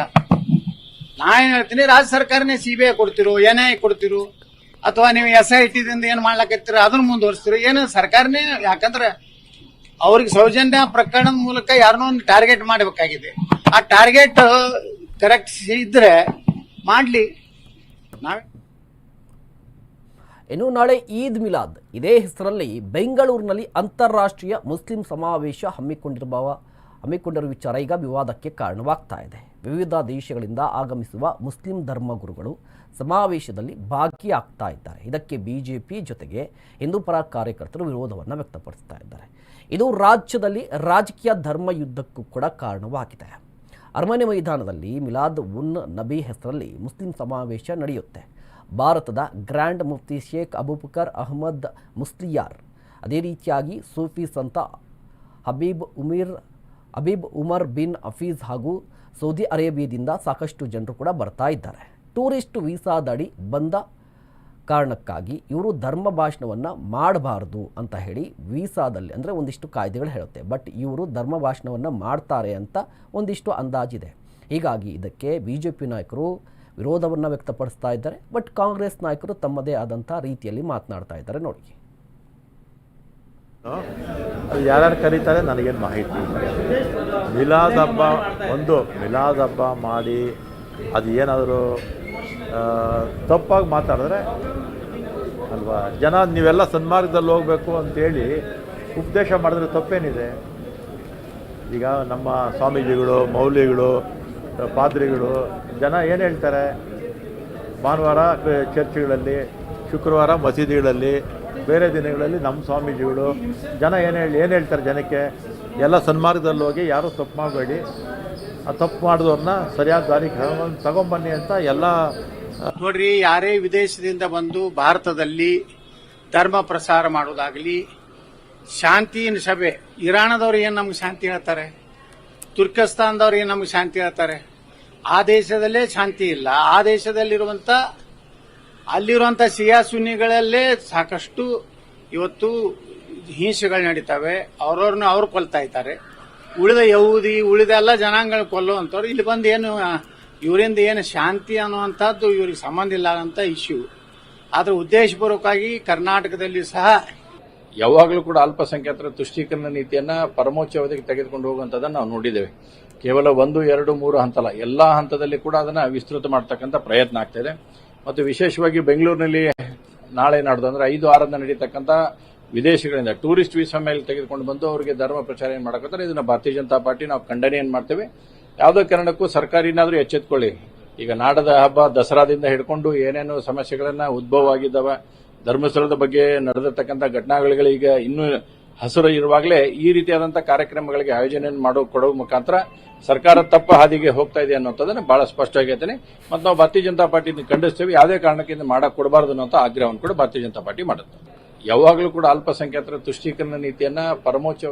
ನಾ ಏನ್ ಹೇಳ್ತೀನಿ, ರಾಜ್ಯ ಸರ್ಕಾರನೇ ಸಿ ಬಿ ಐ ಕೊಡ್ತಿರು ಎನ್ ಐ ಕೊಡ್ತಿರು, ಅಥವಾ ನೀವು ಎಸ್ ಐ ಟಿ ದಿಂದ ಏನ್ ಮಾಡ್ಲಾಕತ್ತೀರ ಅದನ್ನ ಮುಂದುವರ್ಸ್ತಿರು, ಏನು ಸರ್ಕಾರನೇ ಯಾಕಂದ್ರೆ ಅವ್ರಿಗೆ ಸೌಜನ್ಯ ಪ್ರಕರಣದ ಮೂಲಕ ಯಾರನ್ನೋ ಒಂದು ಟಾರ್ಗೆಟ್ ಮಾಡಬೇಕಾಗಿದೆ. ಆ ಟಾರ್ಗೆಟ್ ಕರೆಕ್ಟ್ ಇದ್ರೆ ಮಾಡಲಿ. ಇನ್ನು ನಾಳೆ ಈದ್ ಮಿಲಾದ್. ಇದೇ ಹೆಸರಲ್ಲಿ ಬೆಂಗಳೂರಿನಲ್ಲಿ ಅಂತಾರಾಷ್ಟ್ರೀಯ ಮುಸ್ಲಿಂ ಸಮಾವೇಶ ಹಮ್ಮಿಕೊಂಡಿರುವ ಹಮ್ಮಿಕೊಂಡಿರುವ ವಿಚಾರ ಈಗ ವಿವಾದಕ್ಕೆ ಕಾರಣವಾಗ್ತಾ ಇದೆ. ವಿವಿಧ ದೇಶಗಳಿಂದ ಆಗಮಿಸುವ ಮುಸ್ಲಿಂ ಧರ್ಮಗುರುಗಳು ಸಮಾವೇಶದಲ್ಲಿ ಭಾಗಿಯಾಗ್ತಾ ಇದ್ದಾರೆ. ಇದಕ್ಕೆ ಬಿಜೆಪಿ ಜೊತೆಗೆ ಹಿಂದೂಪರ ಕಾರ್ಯಕರ್ತರು ವಿರೋಧವನ್ನು ವ್ಯಕ್ತಪಡಿಸ್ತಾ ಇದ್ದಾರೆ. ಇದು ರಾಜ್ಯದಲ್ಲಿ ರಾಜಕೀಯ ಧರ್ಮ ಯುದ್ಧಕ್ಕೂ ಕೂಡ ಕಾರಣವಾಗಿದೆ. ಅರಮನೆ ಮೈದಾನದಲ್ಲಿ ಮಿಲಾದ್ ಉನ್ ನಬಿ ಹೆಸರಲ್ಲಿ ಮುಸ್ಲಿಂ ಸಮಾವೇಶ ನಡೆಯುತ್ತೆ. ಭಾರತದ ಗ್ರ್ಯಾಂಡ್ ಮುಫ್ತಿ ಶೇಖ್ ಅಬುಬಕರ್ ಅಹಮದ್ ಮುಸ್ಲಿಯಾರ್, ಅದೇ ರೀತಿಯಾಗಿ ಸೂಫಿ ಸಂತ Habib Umeer, Habib Umar bin Hafiz ಹಾಗೂ ಸೌದಿ ಅರೇಬಿಯಾದಿಂದ ಸಾಕಷ್ಟು ಜನರು ಕೂಡ ಬರ್ತಾ ಇದ್ದಾರೆ. ಟೂರಿಸ್ಟ್ ವೀಸಾದಡಿ ಬಂದ ಕಾರಣಕ್ಕಾಗಿ ಇವರು ಧರ್ಮ ಭಾಷಣವನ್ನು ಮಾಡಬಾರ್ದು ಅಂತ ಹೇಳಿ ವೀಸಾದಲ್ಲಿ ಅಂದರೆ ಒಂದಿಷ್ಟು ಕಾಯ್ದೆಗಳು ಹೇಳುತ್ತೆ. ಬಟ್ ಇವರು ಧರ್ಮ ಭಾಷಣವನ್ನು ಮಾಡ್ತಾರೆ ಅಂತ ಒಂದಿಷ್ಟು ಅಂದಾಜಿದೆ. ಹೀಗಾಗಿ ಇದಕ್ಕೆ ಬಿ ಜೆ ಪಿ ನಾಯಕರು ವಿರೋಧವನ್ನು ವ್ಯಕ್ತಪಡಿಸ್ತಾ ಇದ್ದಾರೆ. ಬಟ್ ಕಾಂಗ್ರೆಸ್ ನಾಯಕರು ತಮ್ಮದೇ ಆದಂಥ ರೀತಿಯಲ್ಲಿ ಮಾತನಾಡ್ತಾ ಇದ್ದಾರೆ ನೋಡಿ. ಯಾರ್ಯಾರು ಕರೀತಾರೆ ನನಗೇನು ಮಾಹಿತಿ ಮಿಲಾದ್ ಹಬ್ಬ ಒಂದು ಮಿಲಾದ್ ಹಬ್ಬ ಮಾಡಿ ಅದು ಏನಾದರೂ ತಪ್ಪಾಗಿ ಮಾತಾಡಿದ್ರೆ, ಅಲ್ವಾ? ಜನ, ನೀವೆಲ್ಲ ಸನ್ಮಾರ್ಗದಲ್ಲಿ ಹೋಗಬೇಕು ಅಂತೇಳಿ ಉಪದೇಶ ಮಾಡಿದ್ರೆ ತಪ್ಪೇನಿದೆ. ಈಗ ನಮ್ಮ ಸ್ವಾಮೀಜಿಗಳು, ಮೌಲ್ಯಗಳು, ಪಾದ್ರಿಗಳು, ಜನ ಏನು ಹೇಳ್ತಾರೆ? ಭಾನುವಾರ ಚರ್ಚ್ಗಳಲ್ಲಿ, ಶುಕ್ರವಾರ ಮಸೀದಿಗಳಲ್ಲಿ, ಬೇರೆ ದಿನಗಳಲ್ಲಿ ನಮ್ಮ ಸ್ವಾಮೀಜಿಗಳು, ಜನ ಏನು ಹೇಳಿ, ಏನು ಹೇಳ್ತಾರೆ ಜನಕ್ಕೆ? ಎಲ್ಲ ಸನ್ಮಾರ್ಗದಲ್ಲಿ ಹೋಗಿ ಯಾರೂ ತಪ್ಪು ಮಾಡಬೇಡಿ. ಆ ತಪ್ಪು ಮಾಡಿದವ್ರನ್ನ ಸರಿಯಾದ ದಾರಿ ತಗೊಂಬನ್ನಿ ಅಂತ ಎಲ್ಲ ನೋಡ್ರಿ, ಯಾರೇ ವಿದೇಶದಿಂದ ಬಂದು ಭಾರತದಲ್ಲಿ ಧರ್ಮ ಪ್ರಸಾರ ಮಾಡೋದಾಗಲಿ ಶಾಂತಿನ ಸಭೆ. ಇರಾಣದವ್ರು ಏನ್ ನಮ್ಗೆ ಶಾಂತಿ ಹೇಳ್ತಾರೆ? ತುರ್ಕಸ್ತಾನದವ್ರು ಏನ್ ನಮ್ಗೆ ಶಾಂತಿ ಹೇಳ್ತಾರೆ? ಆ ದೇಶದಲ್ಲೇ ಶಾಂತಿ ಇಲ್ಲ. ಆ ದೇಶದಲ್ಲಿರುವಂತ, ಅಲ್ಲಿರುವಂತ ಸಿಯಾ ಸುನ್ನಿಗಳಲ್ಲೇ ಸಾಕಷ್ಟು ಇವತ್ತು ಹಿಂಸೆಗಳು ನಡೀತವೆ. ಅವ್ರವ್ರನ್ನ ಅವ್ರು ಕೊಲ್ತಾ ಇದ್ದಾರೆ. ಉಳಿದ ಯಹೂದಿ, ಉಳಿದ ಎಲ್ಲ ಜನಾಂಗಗಳು ಕೊಲ್ಲುವಂಥವ್ರು. ಇಲ್ಲಿ ಬಂದು ಏನು ಇವರಿಂದ ಏನು ಶಾಂತಿ ಅನ್ನುವಂಥದ್ದು ಇವ್ರಿಗೆ ಸಂಬಂಧ ಇಲ್ಲ ಅಂತ ಇಶ್ಯೂ ಆದ್ರೆ ಉದ್ದೇಶಪೂರ್ವಕವಾಗಿ ಕರ್ನಾಟಕದಲ್ಲಿ ಸಹ ಯಾವಾಗಲೂ ಕೂಡ ಅಲ್ಪಸಂಖ್ಯಾತರ ತುಷ್ಟೀಕರಣ ನೀತಿಯನ್ನ ಪರಮೋಚ್ಚ ಅವಧಿಗೆ ತೆಗೆದುಕೊಂಡು ಹೋಗುವಂಥದ್ದನ್ನು ನಾವು ನೋಡಿದ್ದೇವೆ. ಕೇವಲ ಒಂದು, ಎರಡು, ಮೂರು ಹಂತಲ್ಲ, ಎಲ್ಲ ಹಂತದಲ್ಲಿ ಕೂಡ ಅದನ್ನ ವಿಸ್ತೃತ ಮಾಡ್ತಕ್ಕಂಥ ಪ್ರಯತ್ನ ಆಗ್ತಾ ಇದೆ. ಮತ್ತು ವಿಶೇಷವಾಗಿ ಬೆಂಗಳೂರಿನಲ್ಲಿ ನಾಳೆ ನಡೆದು ಅಂದ್ರೆ ಐದು, ಆರರಿಂದ ನಡೀತಕ್ಕಂಥ ವಿದೇಶಗಳಿಂದ ಟೂರಿಸ್ಟ್ ವೀಸಾ ಮೇಲೆ ತೆಗೆದುಕೊಂಡು ಬಂದು ಅವರಿಗೆ ಧರ್ಮ ಪ್ರಚಾರ ಏನು ಮಾಡಕತ್ತಾರೆ? ಇದನ್ನ ಭಾರತೀಯ ಜನತಾ ಪಾರ್ಟಿ ನಾವು ಖಂಡನೆ ಏನ್ ಮಾಡ್ತೇವೆ? ಯಾವುದೇ ಕಾರಣಕ್ಕೂ ಸರ್ಕಾರ ಏನಾದರೂ ಎಚ್ಚೆತ್ಕೊಳ್ಳಿ. ಈಗ ನಾಡದ ಹಬ್ಬ ದಸರಾದಿಂದ ಹಿಡ್ಕೊಂಡು ಏನೇನು ಸಮಸ್ಯೆಗಳನ್ನ ಉದ್ಭವ ಆಗಿದ್ದಾವೆ ಧರ್ಮಸ್ಥಳದ ಬಗ್ಗೆ ನಡೆದಿರ್ತಕ್ಕಂಥ ಈಗ ಇನ್ನೂ ಹಸಿರು ಇರುವಾಗಲೇ ಈ ರೀತಿಯಾದಂಥ ಕಾರ್ಯಕ್ರಮಗಳಿಗೆ ಆಯೋಜನೆ ಮಾಡೋ ಕೊಡೋ ಮುಖಾಂತರ ಸರ್ಕಾರ ತಪ್ಪ ಹಾದಿಗೆ ಹೋಗ್ತಾ ಇದೆ ಅನ್ನೋಂಥದ್ದನ್ನು ಬಹಳ ಸ್ಪಷ್ಟವಾಗೈತೇನೆ ಮತ್ತು ನಾವು ಭಾರತೀಯ ಜನತಾ ಪಾರ್ಟಿ ಖಂಡಿಸ್ತೇವೆ. ಯಾವುದೇ ಕಾರಣಕ್ಕೆ ಮಾಡಕ್ಕೆ ಮಾಡಕ್ ಕೊಡಬಾರದು ಅನ್ನೋ ಆಗ್ರಹವನ್ನು ಕೂಡ ಭಾರತೀಯ ಜನತಾ ಪಾರ್ಟಿ ಮಾಡುತ್ತೆ. ಯಾವಾಗಲೂ ಕೂಡ ಅಲ್ಪಸಂಖ್ಯಾತರ ತುಷ್ಟೀಕರಣ ನೀತಿಯನ್ನ ಪರಮೋಚ್ಚ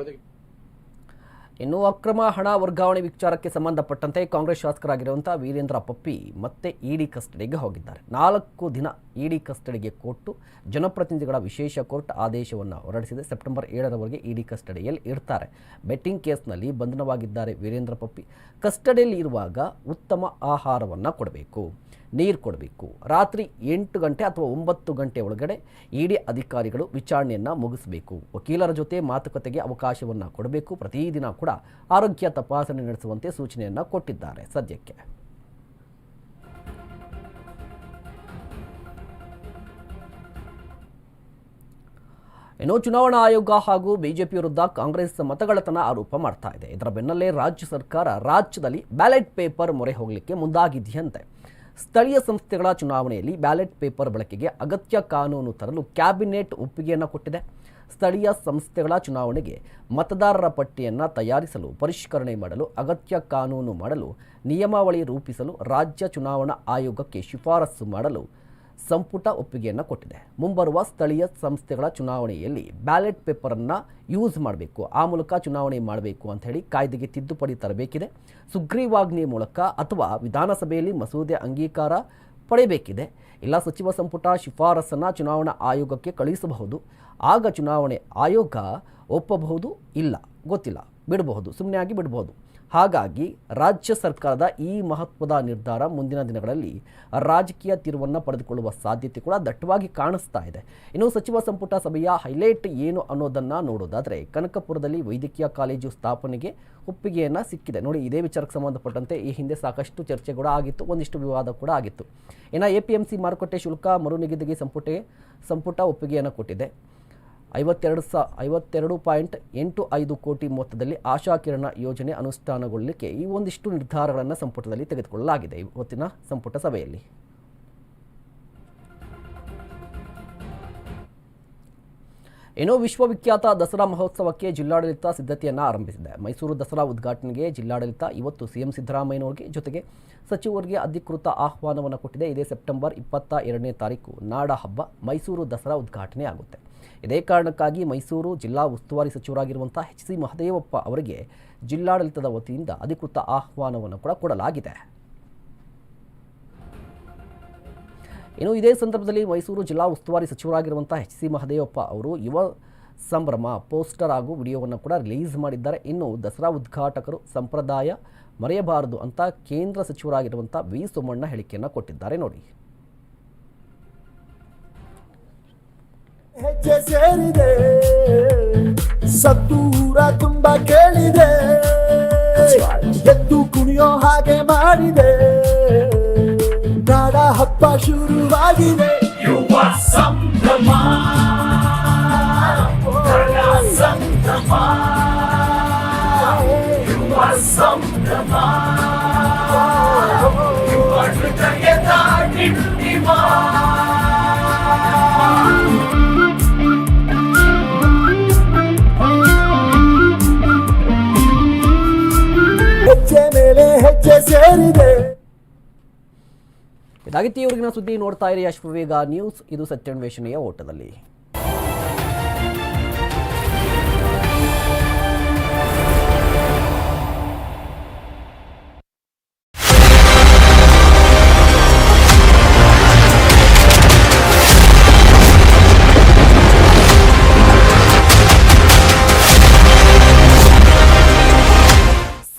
ಇನ್ನು ಅಕ್ರಮ ಹಣ ವರ್ಗಾವಣೆ ವಿಚಾರಕ್ಕೆ ಸಂಬಂಧಪಟ್ಟಂತೆ ಕಾಂಗ್ರೆಸ್ ಶಾಸಕರಾಗಿರುವಂಥ ವೀರೇಂದ್ರ ಪಪ್ಪಿ ಮತ್ತೆ ಇಡಿ ಕಸ್ಟಡಿಗೆ ಹೋಗಿದ್ದಾರೆ. ನಾಲ್ಕು ದಿನ ಇಡಿ ಕಸ್ಟಡಿಗೆ ಕೊಟ್ಟು ಜನಪ್ರತಿನಿಧಿಗಳ ವಿಶೇಷ ಕೋರ್ಟ್ ಆದೇಶವನ್ನು ಹೊರಡಿಸಿದೆ. ಸೆಪ್ಟೆಂಬರ್ ಏಳರವರೆಗೆ ಇಡಿ ಕಸ್ಟಡಿಯಲ್ಲಿ ಇರ್ತಾರೆ. ಬೆಟ್ಟಿಂಗ್ ಕೇಸ್ನಲ್ಲಿ ಬಂಧನವಾಗಿದ್ದಾರೆ ವೀರೇಂದ್ರ ಪಪ್ಪಿ. ಕಸ್ಟಡಿಯಲ್ಲಿ ಇರುವಾಗ ಉತ್ತಮ ಆಹಾರವನ್ನು ಕೊಡಬೇಕು. ನೀರು ಕೊಡಬೇಕು. ರಾತ್ರಿ ಎಂಟು ಗಂಟೆ ಅಥವಾ ಒಂಬತ್ತು ಗಂಟೆ ಒಳಗಡೆ ಇಡಿ ಅಧಿಕಾರಿಗಳು ವಿಚಾರಣೆಯನ್ನು ಮುಗಿಸಬೇಕು. ವಕೀಲರ ಜೊತೆ ಮಾತುಕತೆಗೆ ಅವಕಾಶವನ್ನು ಕೊಡಬೇಕು. ಪ್ರತಿದಿನ ಕೂಡ ಆರೋಗ್ಯ ತಪಾಸಣೆ ನಡೆಸುವಂತೆ ಸೂಚನೆಯನ್ನು ಕೊಟ್ಟಿದ್ದಾರೆ ಸದ್ಯಕ್ಕೆ. ಇನ್ನು ಚುನಾವಣಾ ಆಯೋಗ ಹಾಗೂ ಬಿಜೆಪಿ ವಿರುದ್ಧ ಕಾಂಗ್ರೆಸ್ ಮತಗಳತನ ಆರೋಪ ಮಾಡ್ತಾ ಇದೆ. ಇದರ ಬೆನ್ನಲ್ಲೇ ರಾಜ್ಯ ಸರ್ಕಾರ ರಾಜ್ಯದಲ್ಲಿ ಬ್ಯಾಲೆಟ್ ಪೇಪರ್ ಮೊರೆ ಹೋಗಲಿಕ್ಕೆ ಮುಂದಾಗಿದೆಯಂತೆ. ಸ್ಥಳೀಯ ಸಂಸ್ಥೆಗಳ ಚುನಾವಣೆಯಲ್ಲಿ ಬ್ಯಾಲೆಟ್ ಪೇಪರ್ ಬಳಕೆಗೆ ಅಗತ್ಯ ಕಾನೂನು ತರಲು ಕ್ಯಾಬಿನೆಟ್ ಒಪ್ಪಿಗೆಯನ್ನು ಕೊಟ್ಟಿದೆ. ಸ್ಥಳೀಯ ಸಂಸ್ಥೆಗಳ ಚುನಾವಣೆಗೆ ಮತದಾರರ ಪಟ್ಟಿಯನ್ನು ತಯಾರಿಸಲು, ಪರಿಷ್ಕರಣೆ ಮಾಡಲು, ಅಗತ್ಯ ಕಾನೂನು ಮಾಡಲು, ನಿಯಮಾವಳಿ ರೂಪಿಸಲು ರಾಜ್ಯ ಚುನಾವಣಾ ಆಯೋಗಕ್ಕೆ ಶಿಫಾರಸು ಮಾಡಲು ಸಂಪುಟ ಒಪ್ಪಿಗೆಯನ್ನು ಕೊಟ್ಟಿದೆ. ಮುಂಬರುವ ಸ್ಥಳೀಯ ಸಂಸ್ಥೆಗಳ ಚುನಾವಣೆಯಲ್ಲಿ ಬ್ಯಾಲೆಟ್ ಪೇಪರನ್ನು ಯೂಸ್ ಮಾಡಬೇಕು, ಆ ಮೂಲಕ ಚುನಾವಣೆ ಮಾಡಬೇಕು ಅಂತ ಹೇಳಿ ಕಾಯ್ದೆಗೆ ತಿದ್ದುಪಡಿ ತರಬೇಕಿದೆ. ಸುಗ್ರೀವಾಜ್ಞೆ ಮೂಲಕ ಅಥವಾ ವಿಧಾನಸಭೆಯಲ್ಲಿ ಮಸೂದೆ ಅಂಗೀಕಾರ ಪಡೆಯಬೇಕಿದೆ. ಇಲ್ಲ ಸಚಿವ ಸಂಪುಟ ಶಿಫಾರಸನ್ನು ಚುನಾವಣಾ ಆಯೋಗಕ್ಕೆ ಕಳುಹಿಸಬಹುದು. ಆಗ ಚುನಾವಣೆ ಆಯೋಗ ಒಪ್ಪಬಹುದು, ಇಲ್ಲ ಗೊತ್ತಿಲ್ಲ. ಬಿಡಬಹುದು ಸುಮ್ಮನೆ ಆಗಿ ಬಿಡಬಹುದು. ಹಾಗಾಗಿ ರಾಜ್ಯ ಸರ್ಕಾರದ ಈ ಮಹತ್ವದ ನಿರ್ಧಾರ ಮುಂದಿನ ದಿನಗಳಲ್ಲಿ ರಾಜಕೀಯ ತಿರುವನ್ನು ಪಡೆದುಕೊಳ್ಳುವ ಸಾಧ್ಯತೆ ಕೂಡ ದಟ್ಟವಾಗಿ ಕಾಣಿಸ್ತಾ ಇದೆ. ಇನ್ನು ಸಚಿವ ಸಂಪುಟ ಸಭೆಯ ಹೈಲೈಟ್ ಏನು ಅನ್ನೋದನ್ನು ನೋಡೋದಾದರೆ ಕನಕಪುರದಲ್ಲಿ ವೈದ್ಯಕೀಯ ಕಾಲೇಜು ಸ್ಥಾಪನೆಗೆ ಒಪ್ಪಿಗೆಯನ್ನು ಸಿಕ್ಕಿದೆ. ನೋಡಿ, ಇದೇ ವಿಚಾರಕ್ಕೆ ಸಂಬಂಧಪಟ್ಟಂತೆ ಈ ಹಿಂದೆ ಸಾಕಷ್ಟು ಚರ್ಚೆ ಕೂಡ ಆಗಿತ್ತು, ಒಂದಿಷ್ಟು ವಿವಾದ ಕೂಡ ಆಗಿತ್ತು. ಇನ್ನು ಎ ಪಿ ಎಂ ಸಿ ಮಾರುಕಟ್ಟೆ ಶುಲ್ಕ ಮರು ನಿಗದಿಗೆ ಸಂಪುಟ ಸಂಪುಟ ಒಪ್ಪಿಗೆಯನ್ನು ಕೊಟ್ಟಿದೆ. ಐವತ್ತೆರಡು ಸಾ, ಐವತ್ತೆರಡು ಪಾಯಿಂಟ್ ಎಂಟು ಐದು ಕೋಟಿ ಮೊತ್ತದಲ್ಲಿ ಆಶಾ ಕಿರಣ ಯೋಜನೆ ಅನುಷ್ಠಾನಗೊಳ್ಳಲಿಕ್ಕೆ ಈ ಒಂದಿಷ್ಟು ನಿರ್ಧಾರಗಳನ್ನು ಸಂಪುಟದಲ್ಲಿ ತೆಗೆದುಕೊಳ್ಳಲಾಗಿದೆ. ಇವತ್ತಿನ ಸಂಪುಟ ಸಭೆಯಲ್ಲಿ. ಇನ್ನು ವಿಶ್ವವಿಖ್ಯಾತ ದಸರಾ ಮಹೋತ್ಸವಕ್ಕೆ ಜಿಲ್ಲಾಡಳಿತ ಸಿದ್ಧತೆಯನ್ನು ಆರಂಭಿಸಿದೆ. ಮೈಸೂರು ದಸರಾ ಉದ್ಘಾಟನೆಗೆ ಜಿಲ್ಲಾಡಳಿತ ಇವತ್ತು ಸಿಎಂ ಸಿದ್ದರಾಮಯ್ಯನವರಿಗೆ ಜೊತೆಗೆ ಸಚಿವರಿಗೆ ಅಧಿಕೃತ ಆಹ್ವಾನವನ್ನು ಕೊಟ್ಟಿದೆ. ಇದೇ ಸೆಪ್ಟೆಂಬರ್ ಇಪ್ಪತ್ತ ಎರಡನೇ ತಾರೀಕು ನಾಡ ಹಬ್ಬ ಮೈಸೂರು ದಸರಾ ಉದ್ಘಾಟನೆ ಆಗುತ್ತೆ ಇದೇ ಕಾರಣಕ್ಕಾಗಿ ಮೈಸೂರು ಜಿಲ್ಲಾ ಉಸ್ತುವಾರಿ ಸಚಿವರಾಗಿರುವಂಥ ಎಚ್ ಸಿ ಮಹದೇವಪ್ಪ ಅವರಿಗೆ ಜಿಲ್ಲಾಡಳಿತದ ವತಿಯಿಂದ ಅಧಿಕೃತ ಆಹ್ವಾನವನ್ನು ಕೂಡ ಕೊಡಲಾಗಿದೆ. ಇನ್ನು ಇದೇ ಸಂದರ್ಭದಲ್ಲಿ ಮೈಸೂರು ಜಿಲ್ಲಾ ಉಸ್ತುವಾರಿ ಸಚಿವರಾಗಿರುವಂಥ ಎಚ್ ಸಿ ಮಹದೇವಪ್ಪ ಅವರು ಯುವ ಸಂಭ್ರಮ ಪೋಸ್ಟರ್ ಹಾಗೂ ವಿಡಿಯೋವನ್ನು ಕೂಡ ರಿಲೀಸ್ ಮಾಡಿದ್ದಾರೆ. ಇನ್ನು ದಸರಾ ಉದ್ಘಾಟಕರು ಸಂಪ್ರದಾಯ ಮರೆಯಬಾರದು ಅಂತ ಕೇಂದ್ರ ಸಚಿವರಾಗಿರುವಂಥ ವಿ ಸೋಮಣ್ಣ ಹೇಳಿಕೆಯನ್ನು ಕೊಟ್ಟಿದ್ದಾರೆ. ನೋಡಿ. ಹೆಜ್ಜೆ ಸೇರಿದೆ ಸತ್ತೂರ ತುಂಬ ಕೇಳಿದೆ. ಎದ್ದು ಕುಣಿಯೋ ಹಾಗೆ ಮಾಡಿದೆ. ನಾಡ ಹಬ್ಬ ಶುರುವಾಗಿದೆ. ಯುವ ಸಂಭ್ರಮ ಸಂಭ್ರಮ ಯುವ ಸಂಭ್ರಮ. ಯುವ ಹೃದಯದ ಡಿಂಡಿಮ ಸೇರಿದೆ ಇದಾಗಿತ್ತು ಇವರಿಗಿನ ಸುದ್ದಿ ನೋಡ್ತಾ ಇರಿ ಅಶ್ವವೇಗ ನ್ಯೂಸ್. ಇದು ಸತ್ಯನ್ವೇಷಣೆಯ ಓಟದಲ್ಲಿ.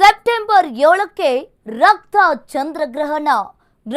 ಸೆಪ್ಟೆಂಬರ್ ಏಳಕ್ಕೆ ರಕ್ತ ಚಂದ್ರಗ್ರಹಣ